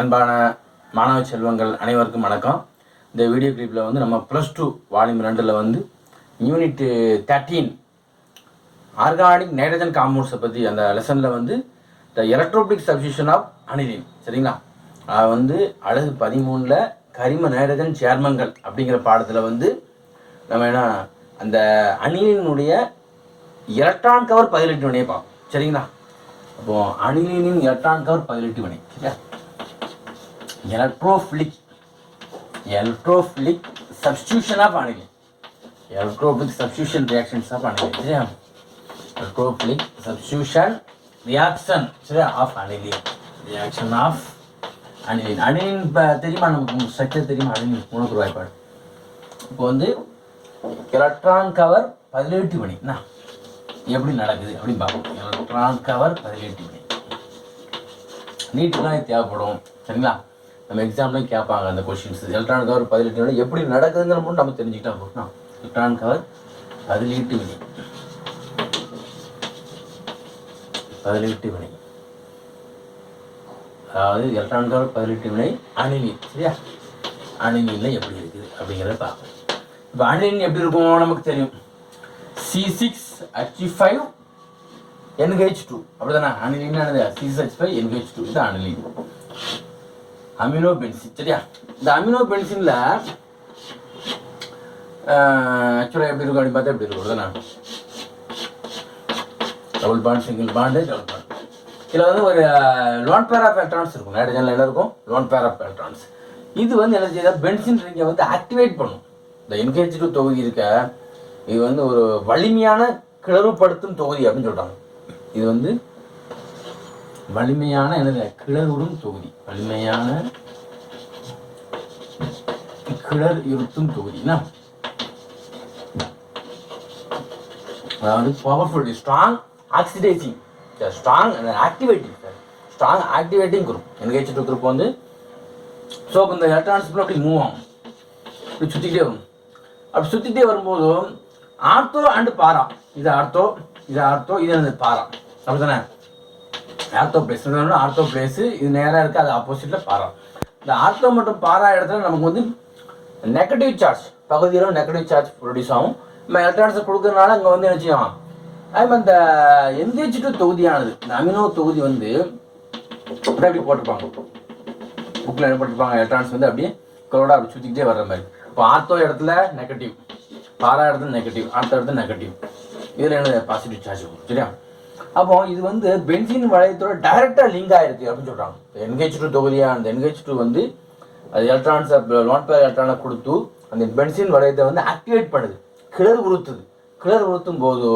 அன்பான மாணவ செல்வங்கள் அனைவருக்கும் வணக்கம். இந்த வீடியோ கிளிப்பில் வந்து நம்ம ப்ளஸ் டூ வால்யூம் ரெண்டில் வந்து யூனிட் தேர்ட்டீன் ஆர்கானிக் நைட்ரஜன் காம்பவுண்ட்ஸை பற்றி அந்த லெசனில் வந்து the electrophilic substitution of aniline சரிங்களா? அது வந்து அழகு பதிமூணில் கரிம நைட்ரஜன் சேர்மங்கள் அப்படிங்கிற பாடத்தில் வந்து நம்ம என்ன அந்த அணிலினுடைய எலக்ட்ரான் கவர் பதினெட்டு வினையை பார்ப்போம். சரிங்களா? அப்போது அணிலினின் எலக்ட்ரான் கவர் பதினெட்டு வினை. சரியா? Electrophilic electrophilic substitution of aniline electrophilic substitution reactions of aniline சரியா? எலக்ட்ரோஃபிலிக் சப்ஸ்டியூஷன் ரியாக்ஷன் சரியா? Of aniline reaction of aniline aniline இப்போ தெரியுமா நமக்கு? ஸ்ட்ரக்சர் தெரியுமா? அணிலின் மூணுக்கு வாய்ப்பாடு இப்போ வந்து எலக்ட்ரான் கவர் பதினெட்டு மணி என்ன? எப்படி நடக்குது அப்படின்னு பார்ப்போம். எலக்ட்ரான் கவர் பதினெட்டு மணி நீட்டுலாம் இது தேவைப்படும். சரிங்களா? நம்ம எக்ஸாம்லையும் கேட்பாங்க அந்த கொஷின்ஸ் எலக்ட்ரான் கவர் பதிலீட்டு மணி எப்படி நடக்குதுங்கிற மட்டும் நம்ம தெரிஞ்சுக்கிட்டா போதும். எலக்ட்ரான் கவர் பதிலீட்டு மணி பதிலீட்டு மணி அதாவது எலக்ட்ரான் கவர் பதிலீட்டு வினை அணிலின் சரியா? அணிலினில் எப்படி இருக்குது அப்படிங்கிறத பார்ப்போம். இப்போ அணிலின் எப்படி இருக்கும் நமக்கு தெரியும். C six H five NH two அப்படிதானே? Aniline C six five NH two இது அணிலின் அமினோ பென்சின் சரியா? இந்த அமினோ பென்சினில் ஆக்சுவலாக எப்படி இருக்கும்? அப்படின்னு பார்த்தா எப்படி இருக்கும்? தானே? Double bond single bond double bond இதில் வந்து ஒரு லோன் பேர் ஆஃப் எலக்ட்ரான்ஸ் இருக்கும். நைட்ரஜனில் என்ன இருக்கும்? லோன் பேர் ஆஃப் எலக்ட்ரான்ஸ் இது வந்து என்ன செய்யுது? பென்சின் ரிங்கை வந்து ஆக்டிவேட் பண்ணும். இந்த என்கேஜ் டூ தொகுதி இருக்க இது வந்து ஒரு வலிமையான கிளறுபடுத்தும் தொகுதி அப்படின்னு சொல்கிறாங்க இது வந்து வலிமையான எனது கிளறுடும் தொகுதி. வலிமையான கிளர் இருத்தும் தொகுதினா அதாவது powerful strong oxidising strong activating strong activating group எனக்கு டூ குரூப் வந்து ஸோ இந்த எலக்ட்ரானிக்ஸ் அப்படி மூவ் ஆகும். இப்படி சுற்றிக்கிட்டே வரும். அப்படி சுற்றிக்கிட்டே வரும்போது ஆர்த்தோ அண்டு பாரா. இது ஆர்த்தோ இது ஆர்த்தோ இது என்னது? பாரா. அப்படி தானே ஆர்த்தோ பிளேஸ் ஆர்த்தோ பிளேஸு இது நேராக இருக்குது அது ஆப்போசிட்டில் பாரா இந்த ஆர்த்தோ மற்றும் பாரா இடத்துல நமக்கு வந்து நெகட்டிவ் சார்ஜ் பகுதியில் நெகட்டிவ் சார்ஜ் ப்ரொடியூஸ் ஆகும். நம்ம எலக்ட்ரானிக்ஸ் கொடுக்கறதுனால இங்கே வந்து என்ன செய்யும் அதே மாதிரி இந்த எந்திரிச்சி டூ தொகுதியானது இந்த அமினோ தொகுதி வந்து அப்படி போட்டிருப்பாங்க. புக்கில் என்ன போட்டிருப்பாங்க? எலக்ட்ரான்ஸ் வந்து அப்படியே கரோடா அப்படி சுற்றிக்கிட்டே வர்ற மாதிரி. இப்போ ஆர்த்தோ இடத்துல நெகட்டிவ் பாரா இடத்துல நெகட்டிவ் ஆர்த்தோ இடத்துல நெகட்டிவ் இதில் என்ன பாசிட்டிவ் சார்ஜ் சரியா? அப்போ இது வந்து பென்சின் வளையத்தோட டைரக்டாக லிங்க் ஆயிருக்கு அப்படின்னு சொல்கிறாங்க என்கேஜ் டூ தொகுதியாக அந்த என்கேஜ் டூ வந்து அது எலக்ட்ரான்ஸ் லோன் பேர் எலக்ட்ரானை கொடுத்து அந்த பென்சின் வளையத்தை வந்து ஆக்டிவேட் பண்ணுது. கிளர் உறுத்துது. கிளர் உறுத்தும் போது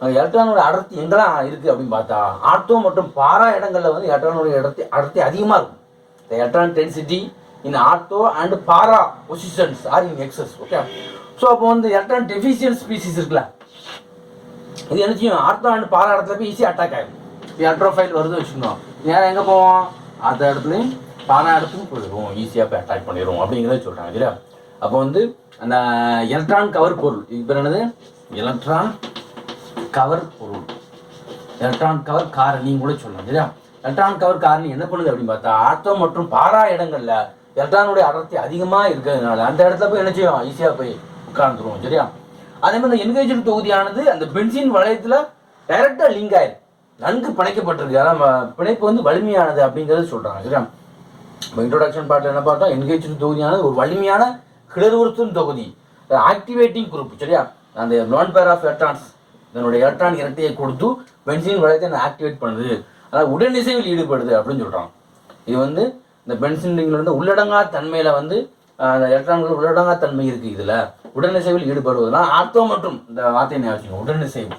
அந்த எலக்ட்ரானோட அடர்த்தி எங்கெல்லாம் இருக்குது அப்படின்னு பார்த்தா ஆர்த்தோ மற்றும் பாரா இடங்களில் வந்து எலக்ட்ரானோட இடத்தி அடர்த்தி அதிகமாக இருக்கும். இந்த electron density in ortho and para positions are in excess okay so அப்போ வந்து எலக்ட்ரான் டெஃபிஷியன்ட் ஸ்பீசிஸ் இருக்குல்ல இது என்ன செய்யும்? அடுத்த ஆண்டு பாரா இடத்துல போய் ஈஸியாக அட்டாக் ஆகும் இப்போ எலக்ட்ரோஃபைல் வருது வச்சுக்கணும். நேரம் எங்கே போவோம்? அந்த இடத்துலையும் பாரா இடத்துக்கும் போயிடுவோம். ஈஸியாக போய் அட்டாக் பண்ணிடுவோம் அப்படிங்கிறத சொல்கிறாங்க இல்லையா அப்போ வந்து அந்த எலக்ட்ரான் கவர் பொருள் இது பேர் என்னது? எலக்ட்ரான் கவர் பொருள். எலக்ட்ரான் கவர் காரணியும் கூட சொல்லலாம் சரியா? எலக்ட்ரான் கவர் காரணி என்ன பண்ணுது அப்படின்னு பார்த்தா ஆட்டம் மற்றும் பாரா இடங்கள்ல எலக்ட்ரானுடைய அடர்த்தி அதிகமாக இருக்கிறதுனால அந்த இடத்துல போய் என்ன செய்யும்? ஈஸியாக போய் உட்கார்ந்துருவோம் சரியா? அதே மாதிரி இந்த என்கேஜர் தொகுதியானது அந்த பென்சின் வளையத்தில் டைரக்டாக லிங்க் ஆயிருக்கு நன்கு பிணைக்கப்பட்டிருக்கு. அதான் பிணைப்பு வந்து வலிமையானது அப்படிங்கிறது சொல்கிறாங்க சரியா? இப்போ இன்ட்ரோடக்ஷன் பாட்டில் என்ன பார்த்தோம் என்கேஜர் தொகுதியானது ஒரு வலிமையான கிளர்வுறுத்தும் தொகுதி. ஆக்டிவேட்டிங் குரூப் சரியா? அந்த லோன் பேர் ஆஃப் எலக்ட்ரான்ஸ் இதனுடைய எலக்ட்ரான் இரட்டையை கொடுத்து பென்சின் வளையத்தை ஆக்டிவேட் பண்ணுது. அதாவது உடனிசைவில் ஈடுபடுது அப்படின்னு சொல்கிறாங்க இது வந்து இந்த பென்சின் ரிங்கில் வந்து உள்ளடங்கா தன்மையில் வந்து அந்த எலக்ட்ரான்கள் உள்ளடங்கா தன்மை இருக்குது இதில். உடனிசைவில் ஈடுபடுவதுனா ஆர்த்தம் மற்றும் இந்த வார்த்தையை ஞாபகம் உடனிசைவு.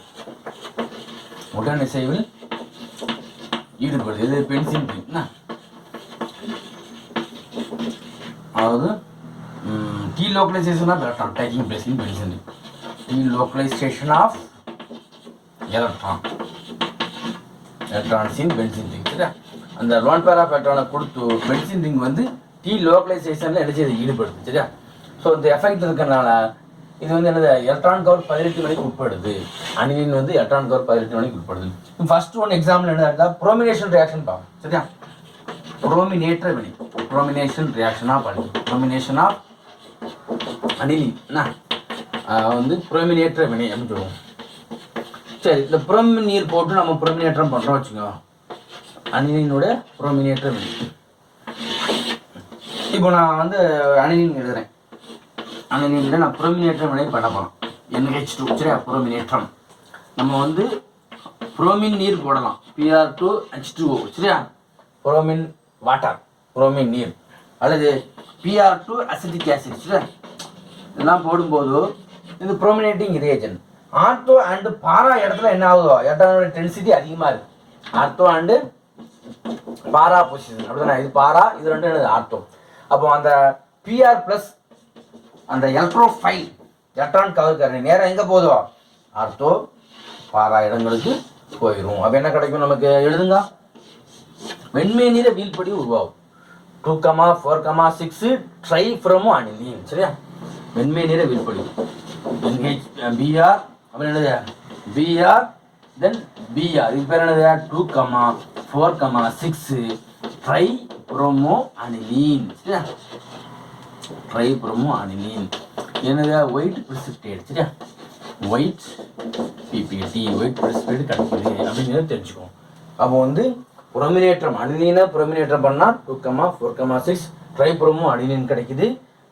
உடனிசைவில் ஈடுபடுது இது பென்சில் ரிங் என்ன? அதாவது delocalization of electron taking place in benzene ring delocalization of electron electrons in benzene ring சரியா? அந்த லோன் பேர் ஆஃப் எலக்ட்ரானை கொடுத்து பென்சின் ரிங் வந்து டி லோக்கலைசேஷனில் என்ன செய்யுது? ஈடுபடுது. சரியா? ஸோ இந்த எஃபெக்ட் இருக்கறனால இது வந்து என்னது? எலக்ட்ரான் கவர் பதினெட்டு மணிக்கு உட்படுது. அணிலின் வந்து எலக்ட்ரான் கவர் பதினெட்டு மணிக்கு உட்படுது. ஃபர்ஸ்ட் ஒன் எக்ஸாம்பிள் என்ன இருந்தால் ப்ரோமினேஷன் ரியாக்ஷன் பார்ப்போம். சரியா? ப்ரோமினேட்டர் வினை. Bromination reaction of aniline bromination of aniline என்ன? வந்து புரோமினேற்ற வினை அப்படின்னு சொல்லுவோம். சரி இந்த புறம் நீர் போட்டு நம்ம புறமினேற்றம் பண்ணுறோம் வச்சுக்கோ. அனிலினோட புறமினேற்றம் இப்போ நான் வந்து அணிலின் எழுதுறேன். அனிலின் நான் புரோமினேற்ற வினை படப்படும் என்ஹெச் டூ சரியா புரோமினேற்றம் நம்ம வந்து புரோமின் நீர் போடலாம். பிஆர் டூ ஹெச் டூ சரியா? புரோமின் வாட்டர் புரோமின் நீர். அல்லது பிஆர் டூ அசிட்டிக் ஆசிட் சரியா? இதெல்லாம் போடும்போது இது brominating reagent ortho and para இடத்துல என்ன ஆகுதோ? இடத்தோட டென்சிட்டி அதிகமாக இருக்கு. ஆர்த்தோ அண்டு பாரா பொசிஷன் அப்படிதானே? இது பாரா இது ரெண்டும் என்னது? ஆர்த்தோ அப்போ அந்த பிஆர் ப்ளஸ் அந்த எலக்ட்ரோஃபைல் எலக்ட்ரான் கவர் நேரம் எங்கே போதோ ஆர்த்தோ பாரா இடங்களுக்கு போயிடும் அப்போ என்ன கிடைக்கும் நமக்கு? எழுதுங்க. வெண்மை நிற வீழ்படி உருவாகும். Two comma four comma six tri bromo aniline சரியா? வெண்மை நிற வீழ்படி என்ஹெச் பிஆர் அப்புறம் என்னது பிஆர் தென் பிஆர் இது பேர் என்னது? Two comma four comma six tri bromo aniline சரியா? ட்ரை ப்ரோமோ அனிலீன் என்னது ஒயிட் precipitate சரியா white P P T white precipitate கிடைக்குது அப்படிங்கிறத தெரிஞ்சுக்கோம் அப்போ வந்து புரமினேற்றம் அனிலீனை புரமினேற்றம் பண்ணால் two comma four comma six tri bromo கிடைக்குது.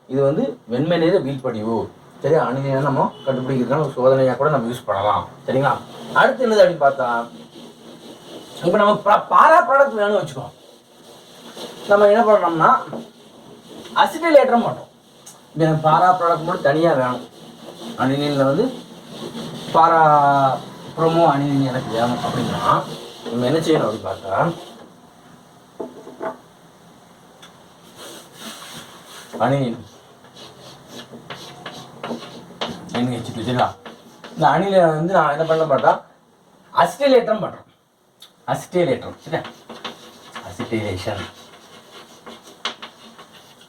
இது வந்து வெண்மை நிற வீழ்படிவு. சரியா? அனிலீனை நம்ம கண்டுபிடிக்கிறதுக்கான ஒரு சோதனையாக கூட நம்ம யூஸ் பண்ணலாம். சரிங்களா? அடுத்து என்னது அப்படின்னு பார்த்தா இப்போ நம்ம பாரா ப்ராடக்ட் வேணும்னு வச்சுக்கோ. நம்ம என்ன பண்ணோம்னா அசிட்டிலேட்டரம் பண்ணுறோம் இப்போ எனக்கு பாரா ப்ராடக்ட் மட்டும் தனியாக வேணும். அணிலினில் வந்து பாரா ப்ரோமோ அணிலின் எனக்கு வேணும் அப்படின்னா நம்ம என்ன செய்யணும் அப்படின்னு பார்த்தா அணிலின் என்ன வச்சுட்டு சரிங்களா? இந்த அணில வந்து நான் என்ன பண்ண பார்த்தா அசிட்டிலேட்டரம் பண்ணுறேன் அசிட்டிலேட்டரம் சரியா? அசிட்டிலேஷன்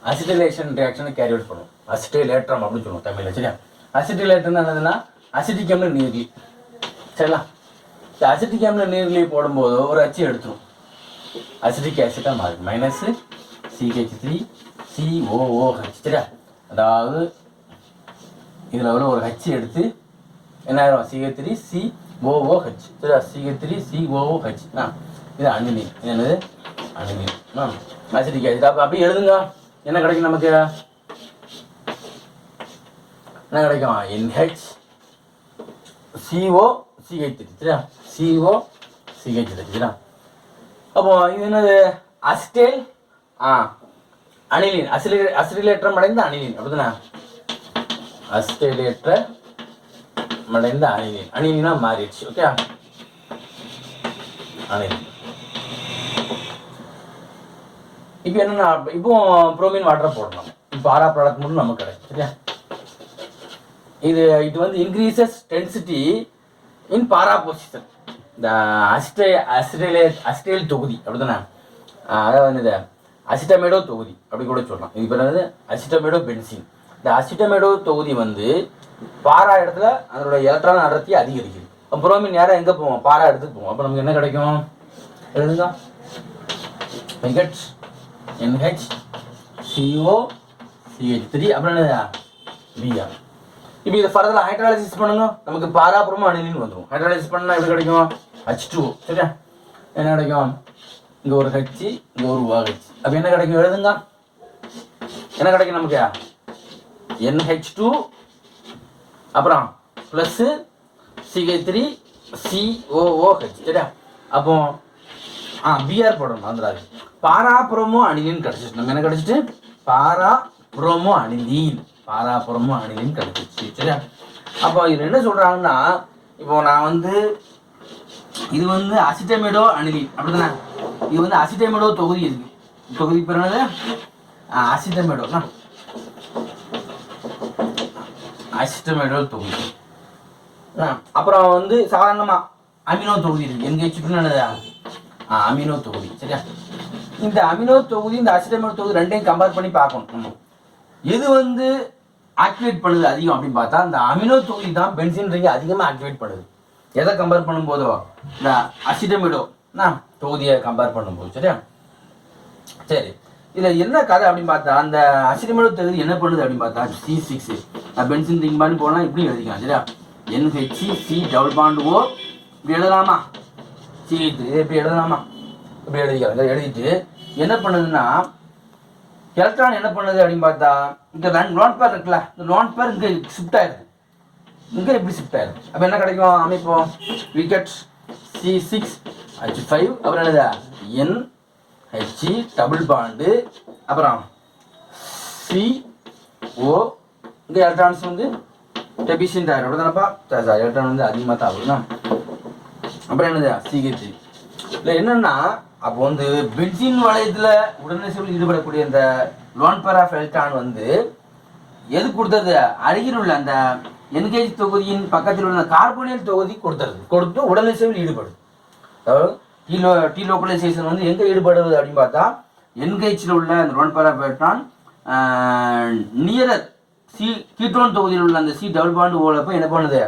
அசிட்டிலேஷன் ரியாக்ஷனை கேரி அவுட் பண்ணும். அசிட்டிலேட்ரம் அப்படின்னு சொல்லுவோம் தமிழில் சரியா? அசிட்டிலேட்ரம் என்னதுன்னா அசிட்டிக் அமில நீர்லி. சரிங்களா இந்த அசிட்டிக் அமில நீர்லி போடும்போது ஒரு அச்சு எடுத்துரும். அசிட்டிக் ஆசிட்டாக மாறும் மைனஸ் சிஹெச் த்ரீ சிஓஓஹெச் சரியா? அதாவது இதில் உள்ள ஒரு ஹச் எடுத்து என்ன ஆயிரும்? CH three C O O H சரியா? C H three C O O H ஆ. இது அணுநீர். என்னது? அணுநீர். ஆ. அசிட்டிக் ஆசிட் அப்போ அப்படியே எழுதுங்க. என்ன கிடைக்கும் நமக்கு? என்ன கிடைக்கும்? N H C O C H three C O C H three அப்போ இது என்னது? அஸ்டேல் ஆ அனிலின் அசிலே அசிலேற்றம் அடைந்த அனிலின் அப்படிதானே? அஸ்டேலேற்ற அடைந்த அனிலின் அனிலினா மாறிடுச்சு. ஓகே? அனிலின் இப்போ என்னென்ன இப்போ ப்ரோமின் வாட்டரை போடணும். இப்போ ஆறா ப்ராடக்ட் மட்டும் நமக்கு கிடைக்கும் சரியா? இது இது வந்து increases density in para position இந்த அசிட்டே அசிட்டேலே அசிட்டேல் தொகுதி அப்படிதானே? ஆஹ் அதாவது இந்த அசிட்டமேடோ தொகுதி அப்படி கூட சொல்லலாம். இது பேர் என்னது? அசிட்டமேடோ பென்சின் இந்த அசிட்டமேடோ தொகுதி வந்து பாரா இடத்துல அதனோட எலக்ட்ரான் அடர்த்தி அதிகரிக்குது. அப்போ புரோமின் நேரம் எங்கே போவோம்? பாரா இடத்துக்கு போவோம். அப்போ நமக்கு என்ன கிடைக்கும்? எழுதுங்க. Venkat N H C O C H three அப்புறம் என்னது? பிஆர் இப்போ இதை ஃபர்தராக ஹைட்ராலிசிஸ் பண்ணுங்க. நமக்கு பாராபுரமும் அணிலின்னு வந்துடும் ஹைட்ராலிசிஸ் பண்ணால் எப்படி கிடைக்கும்? ஹச் டூ சரியா? என்ன கிடைக்கும்? இங்கே ஒரு ஹச் இங்கே ஒரு OH அப்போ என்ன கிடைக்கும்? எழுதுங்க. என்ன கிடைக்கும் நமக்கு? என்ஹெச் டூ அப்புறம் plus C H three C O O H சரியா? அப்போ ஆ பிஆர் போடணும் மறந்துடாது பாரா புரோமோ அணிலின்னு கிடச்சிச்சு நம்ம என்ன கிடச்சிட்டு பாரா புரோமோ அணிலின். பாரா புறமோ அணிலின்னு கிடச்சிச்சு சரியா? அப்போ இது என்ன சொல்கிறாங்கன்னா இப்போ நான் வந்து இது வந்து அசிட்டமேடோ அணிலின். அப்படிதானே இது வந்து அசிட்டமேடோ தொகுதி இருக்கு. தொகுதி பேர் என்னது? அசிட்டமிடோ அசிட்டமேடோ தொகுதி. ஆ, அப்புறம் வந்து சாதாரணமாக அமினோ தொகுதி இருக்கு. எங்க சுற்றுனது அமினோ தொகுதி சரியா? இந்த அமினோ தொகுதி இந்த அசிட்டமேட் தொகுதி ரெண்டையும் கம்பேர் பண்ணி பார்க்கணும். எது வந்து ஆக்டிவேட் பண்ணுது அதிகம் அப்படின்னு பார்த்தா இந்த அமினோ தொகுதி தான் பென்சின் ரிங்கை அதிகமாக ஆக்டிவேட் பண்ணுது. எதை கம்பேர் பண்ணும்போதோ? இந்த அசிட்டமிடோ தொகுதியை கம்பேர் பண்ணும்போது சரியா? சரி. இதில் என்ன கதை அப்படின்னு பார்த்தா அந்த அசிடமிடோ தொகுதி என்ன பண்ணுது அப்படின்னு பார்த்தா சி சிக்ஸ் பென்சின் ரிங் பண்ணி போனால் இப்படி எழுதிக்கலாம் சரியா? N H C C double bond O இப்படி எழுதலாமா? சி இப்படி எழுதலாமா? இப்படி எழுதிக்கலாம். எழுதிட்டு என்ன பண்ணுதுன்னா எலக்ட்ரான் என்ன பண்ணுது அப்படின்னு பார்த்தா இந்த லோன் பேர் இருக்குல்ல இந்த லோன் பேர் இங்கே ஷிஃப்ட் ஆயிருக்கு இங்கே இப்படி ஷிஃப்ட் ஆயிருக்கு அப்போ என்ன கிடைக்கும்? அமைப்போம். Wicket C six H five அப்புறம் என்னது? என் ஹெச்சி டபுள் பாண்டு அப்புறம் சி ஓ இங்கே எலக்ட்ரான்ஸ் வந்து டெபிஷியன்ட் ஆயிரும் அப்படி தானப்பா எலக்ட்ரான் வந்து அதிகமாக தான் ஆகுதுண்ணா அப்புறம் என்னது? சிஹெச் இல்லை என்னன்னா அப்போ வந்து பென்சின் வளையத்தில் உடனடியாக ஈடுபடக்கூடிய இந்த லோன் பேராஃப் ஃபெல்டான் வந்து எது கொடுத்தது? அருகில் உள்ள அந்த என்கேஜ் தொகுதியின் பக்கத்தில் உள்ள கார்போனியல் தொகுதி கொடுத்தது. கொடுத்து உடலிசைவில் ஈடுபடுது அதாவது டீலோ லோ லோக்கலைசேஷன் வந்து எங்கே ஈடுபடுவது அப்படின்னு பார்த்தா என்கேஜில் உள்ள அந்த லோன் பேரா ஃபெல்டான் நியரர் சி கீட்டோன் தொகுதியில் உள்ள அந்த சி டபுள் பாண்டு ஓலப்போ என்ன பண்ணுது?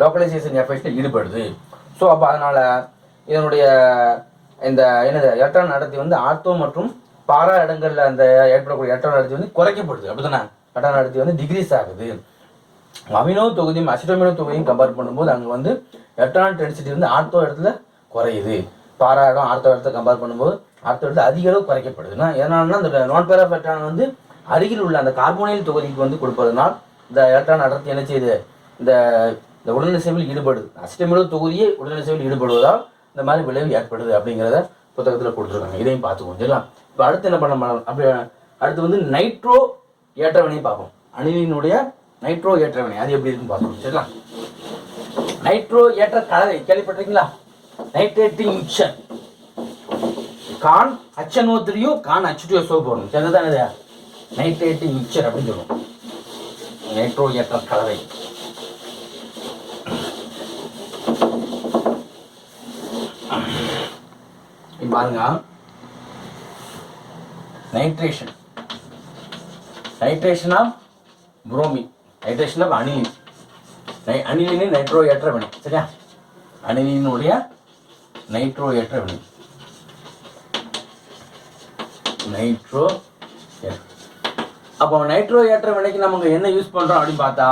லோக்கலைசேஷன் எஃபெக்டில் ஈடுபடுது. ஸோ அப்போ அதனால் இதனுடைய இந்த என்னது எலக்ட்ரான் நடத்தி வந்து ஆர்த்தோ மற்றும் பாரா இடங்களில் அந்த ஏற்படக்கூடிய எலக்ட்ரான் நடத்தி வந்து குறைக்கப்படுது. அப்படிதானே எலக்ட்ரான் நடத்தி வந்து டிக்ரீஸ் ஆகுது. அமினோ தொகுதியும் அசிட்டமினோ தொகுதியும் கம்பேர் பண்ணும்போது அங்கே வந்து எலக்ட்ரான் டென்சிட்டி வந்து ஆர்த்தோ இடத்துல குறையுது. பாரா இடம் ஆர்த்தோ இடத்த கம்பேர் பண்ணும்போது ஆர்த்தோ இடத்துல அதிக அளவு குறைக்கப்படுதுன்னா ஏன்னால்னா இந்த நான் பேர் ஆஃப் எலக்ட்ரான் வந்து அருகில் உள்ள அந்த கார்போனியல் தொகுதிக்கு வந்து கொடுப்பதனால் இந்த எலக்ட்ரான் அடர்த்தி என்ன செய்யுது? இந்த இந்த உடல்நசைவில் ஈடுபடுது அஷ்டமிழ தொகுதியே உடல்நசைவில் ஈடுபடுவதால் இந்த மாதிரி விளைவு ஏற்படுது அப்படிங்கிறத புத்தகத்தில் கொடுத்துருக்காங்க. இதையும் பார்த்துக்குவோம். சரிங்களா? இப்போ அடுத்து என்ன பண்ண அப்படி அடுத்து வந்து நைட்ரோ ஏற்றவினையும் பார்ப்போம். அணிலினுடைய நைட்ரோ ஏற்றவினை. அது எப்படி இருக்குன்னு பார்ப்போம் சரிங்களா? நைட்ரோ ஏற்ற கலவை. கேள்விப்பட்டிருக்கீங்களா? Nitrating mixture. Khan அச்சனோ த்ரீயோ conc H two S O போடணும். சேர்ந்ததான் இது? நைட்ரேட்டிங் மிக்சர் அப்படின்னு சொல்லுவோம். நைட்ரோ ஏற்ற கலவை. பாருங்க. Nitration nitration of bromine nitration of aniline நை அனிலின் நைட்ரோ ஏற்ற வினை சரியா? அனிலினுடைய நைட்ரோ ஏற்ற வினை நைட்ரோ அப்போ நைட்ரோ ஏற்ற வினைக்கு நமக்கு என்ன யூஸ் பண்ணுறோம் அப்படின்னு பார்த்தா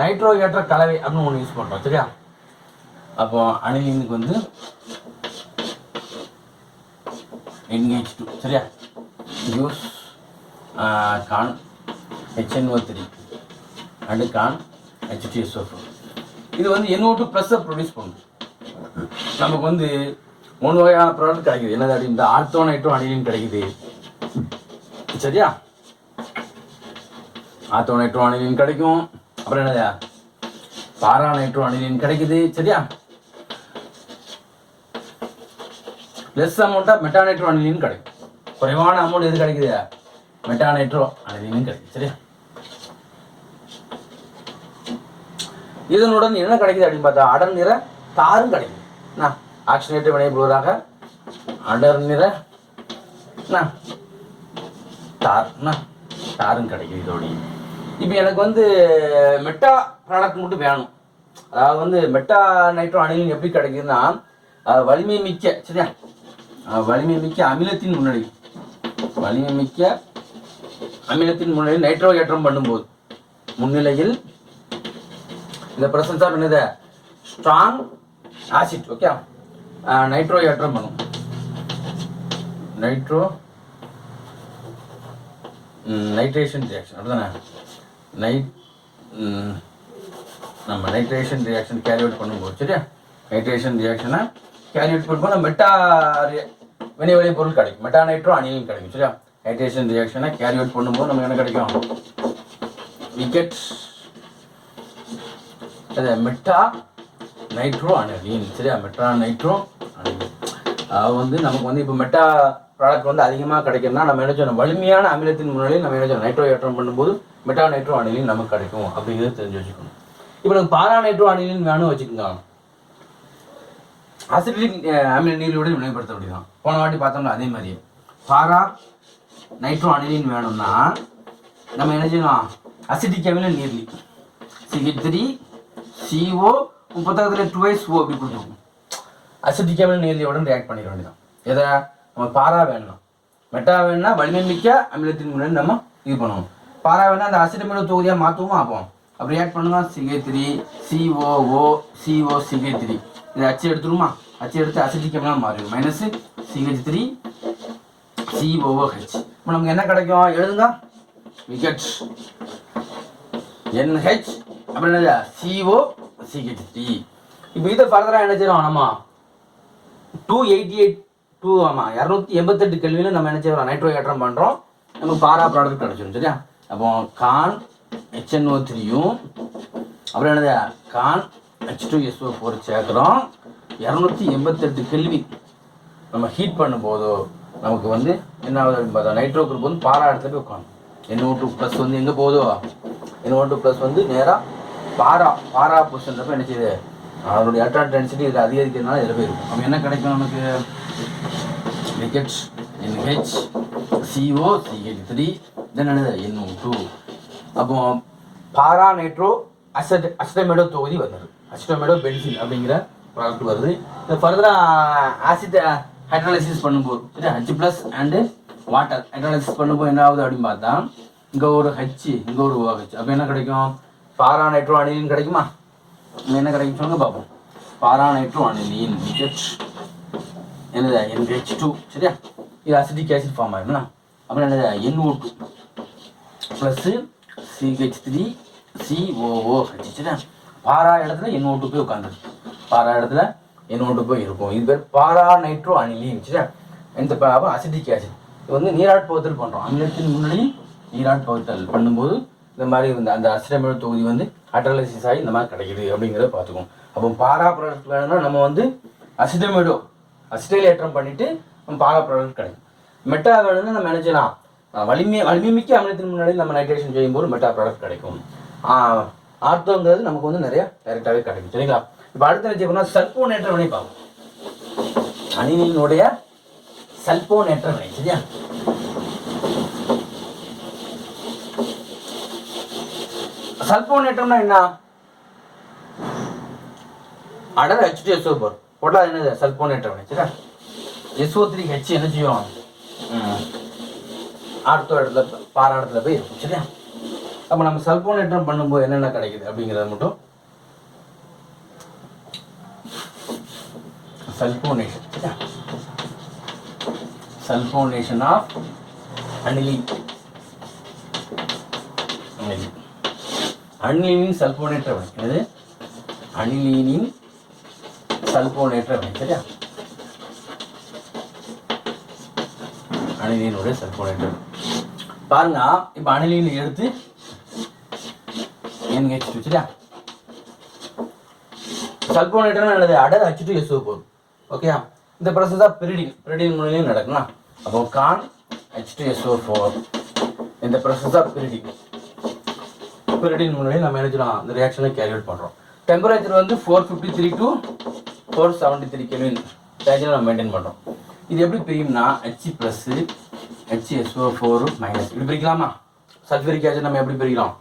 நைட்ரோ ஏற்ற கலவை அப்படின்னு ஒன்று யூஸ் பண்ணுறோம் சரியா? அப்போ அனிலினுக்கு வந்து என்கேஜ் டூ சரியா? Use conc H N O three and conc H D S O four இது வந்து என்ஓ டூ ப்ளஸ்ஸை ப்ரொடியூஸ் பண்ணும் நமக்கு வந்து மூணு வகையான ப்ராடக்ட் கிடைக்குது. என்னது அப்படி இந்த ஆர்த்தோ நைட்ரோ அனிலின் கிடைக்குது. சரியா? ஆர்த்தோனைட்டும் நைட்ரோ அனிலின் கிடைக்கும். அப்புறம் என்னது? பாரா நைட்ரோ அனிலின் கிடைக்குது. சரியா? லெஸ் அமௌண்ட்டாக மெட்டானைட்ரோ அனிலின் கிடைக்கும். குறைவான அமௌண்ட் எது கிடைக்குது? மெட்டானைட்ரோ அனிலின் கிடைக்கும் சரியா? இதனுடன் என்ன கிடைக்குது அப்படின்னு பார்த்தா அடர் நிற தாரும் கிடைக்குது. என்ன? ஆக்சிடேட்டிவ் வினைபடுவதாக அடர் நிற என்ன? தார் என்ன? தாரும் கிடைக்குது இதோடைய இப்போ எனக்கு வந்து மெட்டா ப்ராடக்ட் மட்டும் வேணும். அதாவது வந்து மெட்டா நைட்ரோ அணிலின் எப்படி கிடைக்குதுன்னா வலிமை மிக்க சரியா? வலிமை மிக்க அமிலத்தின் முன்னணி. வலிமை மிக்க அமிலத்தின் முன்னிலையில் நைட்ரோ ஏற்றம் பண்ணும்போது. முன்னிலையில் இந்த பிரசன்ஸ் ஆஃப் என்னது? ஸ்ட்ராங் ஆசிட் ஓகே நைட்ரோ ஏற்றம் பண்ணும். நைட்ரோ நைட்ரேஷன் ரியாக்ஷன் அப்படிதானே? நைட் நம்ம நைட்ரேஷன் ரியாக்ஷன் கேரி அவுட் பண்ணும்போது சரியா? நைட்ரேஷன் ரியாக்ஷனை கேரி அவுட் பண்ணும்போது நம்ம மெட்டா வினை விளை பொருள் கிடைக்கும். மெட்டா நைட்ரோ அணியும் கிடைக்கும் சரியா? ஹைட்ரேஷன் ரியாக்ஷனை கேரி அவுட் பண்ணும்போது நமக்கு என்ன கிடைக்கும்? விக்கெட்ஸ் அது மெட்டா நைட்ரோ அனிலின் சரியா? மெட்டா நைட்ரோ அனிலின் அது வந்து நமக்கு வந்து இப்போ மெட்டா ப்ராடக்ட் வந்து அதிகமாக கிடைக்கும்னா நம்ம என்ன சொல்லணும் வலிமையான அமிலத்தின் முன்னாடி நம்ம என்ன சொல்லணும் நைட்ரோ ஏற்றம் பண்ணும்போது மெட்டா நைட்ரோ அணிலின் நமக்கு கிடைக்கும். அப்படிங்கிறது தெரிஞ்சு வச்சுக்கணும். இப்போ நமக்கு பாரா நைட்ரோ அணிலின் வேணும் வச்சுக்கோங்க. அசிட்டிக் அமில நீரோடு வினைப்படுத்த முடியும். போன வாட்டி பார்த்தோம்னா அதே மாதிரி பாரா நைட்ரோ அனிலின் வேணும்னா நம்ம என்ன செய்யணும் அசிட்டிக் அமில நீர்லி C H three C O புத்தகத்தில் டுவைஸ் ஓ அப்படி கொடுத்துருக்கும். அசிட்டிக் அமில நீர்லியோட ரியாக்ட் பண்ணிட வேண்டியதான் எதை? நம்ம பாரா வேணும் மெட்டா வேணும்னா வலிமை மிக்க அமிலத்தின் முன்னாடி நம்ம இது பண்ணுவோம். பாரா வேணா அந்த அசிட்டமில தொகுதியாக மாற்றுவோமா அப்போ. அப்படி ஆட் பண்ணுங்க C H three C O O C O C H three இதை அச்சு எடுத்துருமா? அச்சு எடுத்து அசிட்டிக் அமிலம் மாறிடும் மைனஸ் சிஹெச் த்ரீ சிஓஓஹெச் இப்போ நமக்கு என்ன கிடைக்கும்? எழுதுங்க. விக்கெட் அப்படி அப்புறம் என்னது? CO CH3 இப்போ இதை ஃபர்தராக என்ன செய்யறோம் நம்ம? டூ எயிட்டி எயிட் டூ ஆமாம் இரநூத்தி எண்பத்தெட்டு கேள்வியில் நம்ம என்ன செய்யறோம்? நைட்ரோ ஏற்றம் பண்ணுறோம் நமக்கு பாரா ப்ராடக்ட் கிடச்சிரும் சரியா? அப்போ கான் ஹெச்என்ஓ த்ரீயும் அப்புறம் என்னது? Conc H two S O four சேர்க்குறோம். இரநூத்தி எண்பத்தெட்டு கேள்வி நம்ம ஹீட் பண்ணும்போதோ நமக்கு வந்து என்ன ஆகுது அப்படின்னு நைட்ரோ குரூப் வந்து பாரா இடத்துல போய் உட்காந்து NO டூ ப்ளஸ் வந்து எங்கே போகுதோ? என்ஓ டூ ப்ளஸ் வந்து நேராக பாரா பாரா பொசிஷன்றப்ப என்ன செய்யுது? அதனுடைய எலக்ட்ரான் டென்சிட்டி இதில் அதிகரிக்கிறதுனால இதில் போயிருக்கும் அப்போ என்ன கிடைக்கும் நமக்கு? We get N H C O C H three then என்னது? என்ஓ டூ அப்போ பாரா நைட்ரோ அசட் அசிட்டமேடோ தொகுதி வந்தது அசிட்டமேடோ பென்சின் அப்படிங்கிற ப்ராடக்ட் வருது. இது ஃபர்தராக ஆசிட் ஹைட்ராலிசிஸ் பண்ணும்போது சரி H plus and water hydrolysis பண்ணும்போது என்ன ஆகுது அப்படின்னு பார்த்தா இங்கே ஒரு ஹச் இங்கே ஒரு OH அப்போ என்ன கிடைக்கும்? பாரா நைட்ரோ அனிலின் கிடைக்குமா? என்ன கிடைக்கும் சொல்லுங்க பார்ப்போம். Para nitro aniline we get என்னது? NH டூ சரியா? இது அசிட்டிக் ஆசிட் ஃபார்ம் ஆயிரும்னா அப்புறம் என்னது? NO two plus C H three C O O சரியா பாரா இடத்துல என்னோட்டு போய் உட்காந்துரு பாரா இடத்துல என்னோட்டு போய் இருக்கும். இது பேர் பாரா நைட்ரோ அனிலின் இந்த அப்போ அப்புறம் அசிட்டிக் ஆசிட் இது வந்து நீராட்பகுத்தல் பண்ணுறோம் அமிலத்தின் முன்னாடி நீராட்பகுத்தல் பண்ணும்போது இந்த மாதிரி இந்த அந்த அசிடமிழ் தொகுதி வந்து அட்ரலைசிஸ் ஆகி இந்த மாதிரி கிடைக்குது அப்படிங்கிறத பார்த்துக்குவோம். அப்போ பாரா ப்ராடக்ட் வேணும்னா நம்ம வந்து அசிடமிடோ அசிடைல் ஏற்றம் பண்ணிவிட்டு நம்ம பாரா ப்ராடக்ட் கிடைக்கும். மெட்டா வேணும்னா நம்ம நினச்சலாம் வலிமை வலிமைமிக்க அமிலத்தின் முன்னாடி நம்ம நைட்ரேஷன் செய்யும்போது மெட்டா ப்ராடக்ட் கிடைக்கும். ஆர்த்தோங்கிறது நமக்கு வந்து நிறைய டைரெக்டாகவே கிடைக்கும். சரிங்களா? இப்போ அடுத்து என்ன செய்யணும் சல்போனேற்ற வினை பார்ப்போம். அணிலினுடைய சல்போனேற்ற வினை சரியா? சல்போனேற்றம்னா என்ன? அடர் ஹெச் டி எஸ்ஓ போர். போட்டால் என்னது? சல்போனேற்ற வினை சரியா? எஸ்ஓ த்ரீ ஹெச் என்ன செய்யும்? அடுத்த இடத்துல பாரா இடத்துல போய் இருக்கும் சரியா? அப்போ நம்ம சல்போனேற்றம் பண்ணும்போது என்னென்ன கிடைக்குது அப்படிங்கிறத மட்டும் சல்போனேஷன் சரியா? சல்போனேஷன் ஆஃப் அனிலின் அனிலின் அனிலினின் சல்போனேற்ற வினை என்னது? அனிலீனின் சல்போனேற்ற வினை சரியா? அனிலினுடைய சல்போனேற்ற வினை பாருங்க இப்போ அணிலியில் எடுத்து NH டூ சரியா சல்போனேட்டர் என்னது அடர் ஹச் டூ எஸ்ஓ போகுது ஓகேயா இந்த ப்ராசஸ் தான் பிரிடிங் பிரிடிங் மூலியம் நடக்கும்னா அப்போ conc H two S O four இந்த ப்ராசஸ் தான் பிரிடிங் பிரிடின் மூலியம் நம்ம என்ன செய்யலாம்? இந்த ரியாக்ஷனை கேரி அவுட் பண்ணுறோம் டெம்பரேச்சர் வந்து four fifty three to four seventy three kelvin ரேஞ்சில் நம்ம மெயின்டைன் பண்ணுறோம் இது எப்படி பிரியும்னா H plus H S O four minus இப்படி பிரிக்கலாமா? சல்ஃபரிக் ஆசிட் நம்ம எப்படி பிரிக்கலாம்?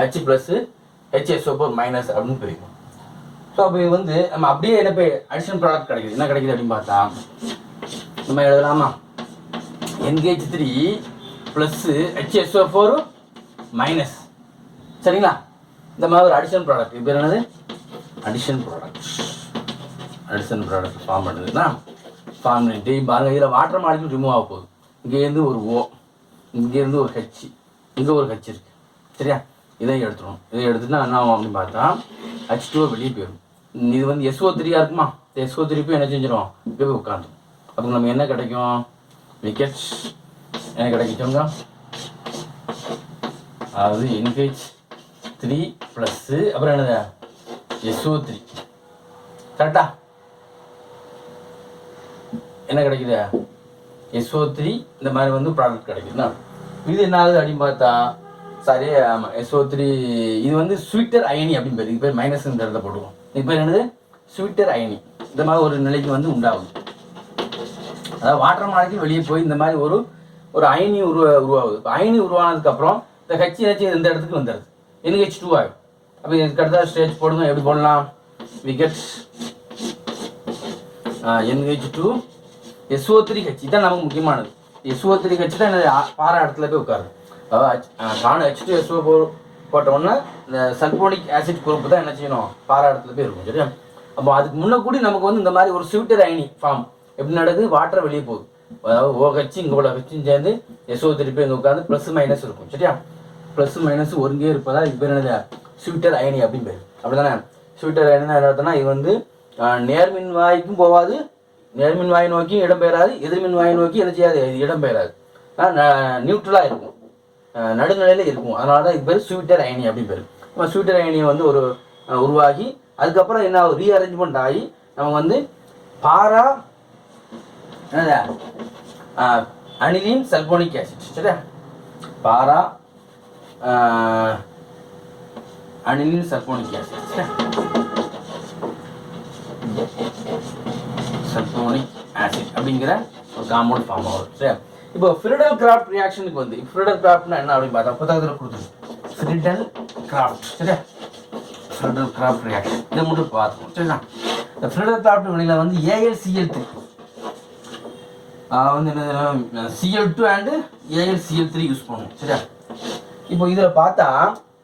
H plus H S O four minus அப்படின்னு பிரிக்கும் ஸோ அப்போ இது வந்து நம்ம அப்படியே என்ன போய் அடிஷனல் ப்ராடக்ட் கிடைக்குது. என்ன கிடைக்குது அப்படின்னு பார்த்தா நம்ம எழுதலாமா? N H three plus H S O four minus சரிங்களா? இந்த மாதிரி ஒரு அடிஷனல் ப்ராடக்ட் இது பேர் என்னது? Addition product addition product form பண்ணுதுன்னா ஃபார்ம் பண்ணிட்டு பாருங்க இதில் வாட்டர் மாலிக்யூல் ரிமூவ் ஆக போகுது. இங்கேருந்து ஒரு ஓ இங்கேருந்து ஒரு ஹெச் இங்கே ஒரு ஹெச் இருக்கு. சரியா? இதை எடுத்துடும் இதை எடுத்துட்டு என்ன ஆகும் அப்படின்னு பார்த்தா ஹெச் டூ வெளியே போயிடும். இது வந்து எஸ்ஓ த்ரீயாக இருக்குமா? இந்த எஸ்ஓ த்ரீ போய் என்ன செஞ்சிடும்? இப்போ போய் உட்காந்துரும் அப்போ நமக்கு என்ன கிடைக்கும்? விக்கெட்ஸ் என்ன கிடைக்குங்க அதாவது என்ஹெச் த்ரீ ப்ளஸ்ஸு அப்புறம் என்னது? எஸ்ஓ த்ரீ கரெக்டா என்ன கிடைக்குது? எஸ்ஓ த்ரீ இந்த மாதிரி வந்து ப்ராடக்ட் கிடைக்குதுன்னா இது என்ன ஆகுது அப்படின்னு பார்த்தா சாரி ஆமாம் எஸ்ஓ த்ரீ இது வந்து ஸ்வீட்டர் அயனி அப்படின்னு பேர். இது பேர் மைனஸ் இந்த இடத்துல போட்டுருவோம் இது பேர் என்னது? ஸ்வீட்டர் அயனி. இந்த மாதிரி ஒரு நிலைக்கு வந்து உண்டாகும். அதாவது வாட்டர் மாலைக்கு வெளியே போய் இந்த மாதிரி ஒரு ஒரு அயனி உருவா உருவாகுது. இப்போ அயனி உருவானதுக்கப்புறம் இந்த ஹெச் ஹெச் இந்த இடத்துக்கு வந்துடுது? என்ஹெச் டூ ஆகும். அப்போ இதுக்கு அடுத்த ஸ்டேஜ் போடுங்க. எப்படி போடலாம்? We get N H two S O three H தான் நமக்கு முக்கியமானது. எஸ்ஓ த்ரீ வச்சுட்டு என்னது ஆ- பாறை இடத்துல போய் உட்காரு அதாவது காணும் ஹெச் டூ எஸ்ஓ போ போட்ட இந்த சல்போனிக் ஆசிட் குரூப் தான் என்ன செய்யணும்? பாறை இடத்துல போய் இருக்கும் சரியா? அப்போ அதுக்கு முன்ன கூடி நமக்கு வந்து இந்த மாதிரி ஒரு ஸ்வீட்டர் அயனி ஃபார்ம் எப்படி நடக்குது? வாட்டர் வெளியே போகுது. அதாவது ஓஹெச் இங்கே உள்ள ஹெச்சும் சேர்ந்து எஸ்ஓ திருப்பி இங்கே உட்காந்து ப்ளஸ் மைனஸ் இருக்கும் சரியா? ப்ளஸ் மைனஸ் ஒருங்கே இருப்பதா? இது பேர் என்னது? ஸ்வீட்டர் அயனி அப்படின்னு பேர். அப்படி தானே ஸ்வீட்டர் அயனி என்ன அர்த்தம்னா இது வந்து நேர்மின் வாய்க்கும் போகாது நேர்மின் வாய் நோக்கி இடம்பெயராது எதிர்மின் வாய் நோக்கி என்ன செய்யாது இது இடம் நியூட்ரலாக இருக்கும். நடுநிலையில் இருக்கும். அதனால தான் இது பேர் ஸ்வீட்டர் அயனி அப்படின்னு பேர். நம்ம ஸ்வீட்டர் அயனியை வந்து ஒரு உருவாகி அதுக்கப்புறம் என்ன ரீஅரேஞ்ச்மெண்ட் ஆகி நம்ம வந்து பாரா அனிலின் சல்போனிக் ஆசிட் சரியா? பாரா அனிலின் சல்போனிக் ஆசிட் சரியா? சல்ஃபோனிக் ஆசிட் அப்படிங்கிற ஒரு காம்பவுண்ட் ஃபார்ம் ஆகும் சரியா? இப்போ ஃபிரிடல் கிராஃப்ட் ரியாக்ஷனுக்கு வந்து ஃபிரிடல் கிராஃப்ட்னா என்ன அப்படின்னு பார்த்தா புத்தகத்தில் கொடுத்துருக்கு. ஃபிரிடல் கிராஃப்ட் சரியா? ஃபிரிடல் கிராஃப்ட் ரியாக்ஷன் இதை மட்டும் பார்த்துக்கணும் சரிங்களா இந்த ஃபிரிடல் கிராஃப்ட் வினையில் வந்து ஏஎல்சிஎல் த்ரீ வந்து என்ன Cl two and Al Cl three use பண்ணுவோம் சரியா? இப்போ இதில் பார்த்தா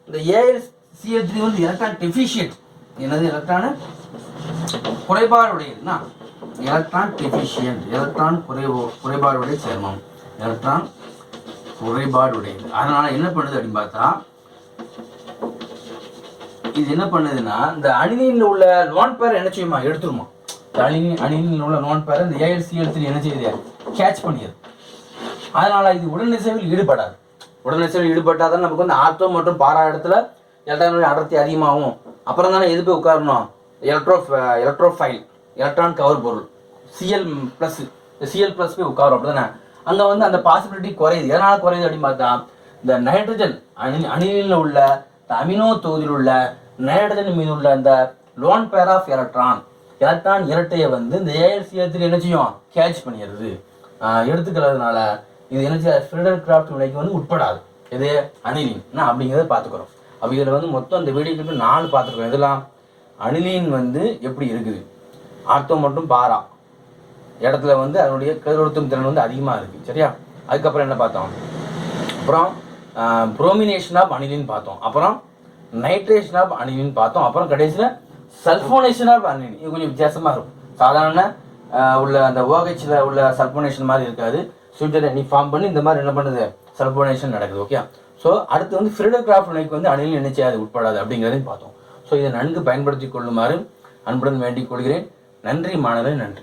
இந்த ஏஎல் சிஎல் த்ரீ வந்து எலக்ட்ரான் டெஃபிஷியன்ட் என்னது? எலக்ட்ரானு குறைபாடுடையதுன்னா எலக்ட்ரான் டெஃபிஷியன்ட் எலக்ட்ரான் குறைவு குறைபாடுடைய சேர்மம். எலக்ட்ரான் குறைபாடுடையது அதனால என்ன பண்ணுது அப்படின்னு பார்த்தா இது என்ன பண்ணுதுன்னா இந்த அணினியில் உள்ள லோன் பேர் என்ன செய்யுமா? எடுத்துருமா. அணினி அணினியில் உள்ள லோன் பேர் இந்த ஏஎல்சிஎல் த்ரீ என்ன செய்யுது? கேட்ச் பண்ணிடுது. அதனால் இது உடனிசைவில் ஈடுபடாது. உடனிசைவில் ஈடுபட்டாதான் நமக்கு வந்து ஆர்த்தோ மற்றும் பாரா இடத்துல எலக்ட்ரானுடைய அடர்த்தி அதிகமாகும். அப்புறம் தானே எது போய் உட்காரணும்? எலக்ட்ரோ எலக்ட்ரோஃபைல் எலக்ட்ரான் கவர் பொருள். C L plus C L plus போய் உட்காரும் அப்படிதானே? அங்கே வந்து அந்த பாசிபிலிட்டி குறையுது. எதனால் குறையுது அப்படின்னு பார்த்தா இந்த நைட்ரஜன் அணி அணிலில் உள்ள இந்த அமினோ தொகுதியில் உள்ள நைட்ரஜன் மீது உள்ள அந்த lone pair of electron electron இரட்டையை வந்து இந்த ஏஎல்சிஎத்தில் என்ன செய்யும் கேட்ச் பண்ணிடுது. எடுத்துக்கிறதுனால இது என்ன செய்ய கிராஃப்ட் விலைக்கு வந்து உட்படாது. இது அணிலின். என்ன? அப்படிங்கிறத பார்த்துக்கிறோம். அப்போ இதில் வந்து மொத்தம் அந்த வீடியோ நாலு பார்த்துருக்கோம். இதெல்லாம் அணிலின் வந்து எப்படி இருக்குது? ஆர்த்தோ மற்றும் பாரா. இடத்துல வந்து அதனுடைய கருவருத்தும் திறன் வந்து அதிகமாக இருக்குது சரியா? அதுக்கப்புறம் என்ன பார்த்தோம்? அப்புறம் புரோமினேஷன் ஆஃப் அனிலின் பார்த்தோம். அப்புறம் நைட்ரேஷன் ஆஃப் அனிலின் பார்த்தோம். அப்புறம் கடைசியில் சல்ஃபோனேஷன் ஆஃப் அனிலின் இது கொஞ்சம் வித்தியாசமாக இருக்கும். சாதாரண உள்ள அந்த ஓஹெச்சில் உள்ள சல்ஃபோனேஷன் மாதிரி இருக்காது. ஸ்வீட்டரை நீ ஃபார்ம் பண்ணி இந்த மாதிரி என்ன பண்ணுது? சல்ஃபோனேஷன் நடக்குது. ஓகே ஸோ அடுத்து வந்து ஃபிரிடல் கிராஃப்ட் வந்து அணில் என்ன செய்யாது உட்படாது அப்படிங்கிறதையும் பார்த்தோம். ஸோ இதை நன்கு பயன்படுத்தி கொள்ளுமாறு அன்புடன் வேண்டிக் கொள்கிறேன். நன்றி மாணவரே நன்றி.